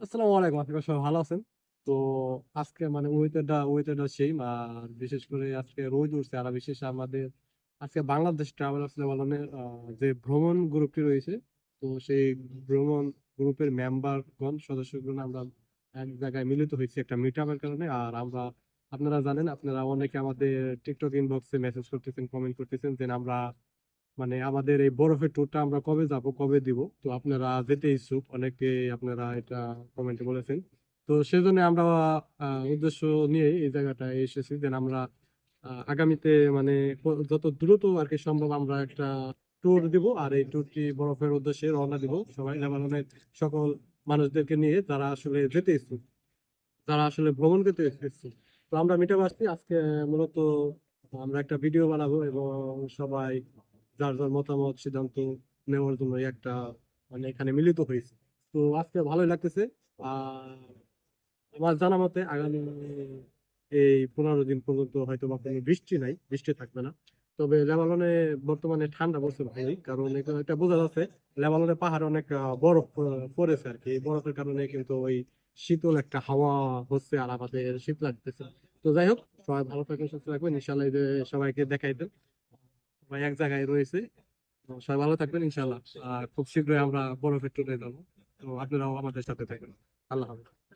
আসসালামু আলাইকুম সবাই ভালো আছেন। তো আজকে মানে ওয়েদারটা ওয়েদারটা সেই আর বিশেষ করে আজকে রোদ উঠছে, আর বিশেষ আমাদের আজকে বাংলাদেশ ট্রাভেলার্স যে ভ্রমণ গ্রুপটি রয়েছে, তো সেই ভ্রমণ গ্রুপের মেম্বারগণ সদস্যগণ আমরা এক জায়গায় মিলিত হয়েছি একটা মিট আপের কারণে। আর আমরা, আপনারা জানেন, আপনারা অনেকে আমাদের টিকটক ইনবক্সে মেসেজ করতেছেন কমেন্ট করতেছেন যে আমরা মানে আমাদের এই বরফের ট্যুরটা আমরা কবে যাব, কবে দিব, তো আপনারা যেতে ইচ্ছুক, অনেকে আপনারা এটা কমেন্টে বলেছেন। তো সেজন্য আমরা উদ্দেশ্য নিয়ে এই জায়গাটায় এসেছি যে আমরা আগামীতে মানে যত দ্রুত আর কি সম্ভব আমরা একটা ট্যুর দিব, আর এই ট্যুরটি বরফের উদ্দেশ্যে রওনা দিব সবাই লেবাননের সকল মানুষদেরকে নিয়ে যারা আসলে যেতে ইচ্ছুক, যারা আসলে ভ্রমণ করতে ইচ্ছুক। তো আমরা মিটাপ আসছি আজকে মূলত আমরা একটা ভিডিও বানাবো এবং সবাই যার যার মতামত সিদ্ধান্ত নেওয়ার জন্য একটা মানে এখানে মিলিত হয়েছে। তো আজকে ভালোই লাগতেছে। আর আমার জানা মতে আগামী এই পনেরো দিন পর্যন্ত হয়তো বা কোনো বৃষ্টি নাই, বৃষ্টি থাকবে না। তবে লেবাননে বর্তমানে ঠান্ডা পড়ছে ভালোই, কারণ এটা বোঝা যাচ্ছে লেবাননে পাহাড়ে অনেক বরফ পড়েছে আর কি বরফের কারণে কিন্তু ওই শীতল একটা হাওয়া হচ্ছে আর আমাদের শীত লাগতেছে তো যাই হোক, সবাই ভালো থাকবেন, সুস্থ থাকবেন। ইনশাল্লাহ সবাইকে দেখাই দেন। সবাই এক জায়গায় রয়েছে। সবাই ভালো থাকবেন ইনশাল্লাহ আর খুব শীঘ্রই আমরা বরফের ট্যুরে যাব। তো আপনারাও আমাদের সাথে থাকবেন। আল্লাহ হাফেজ।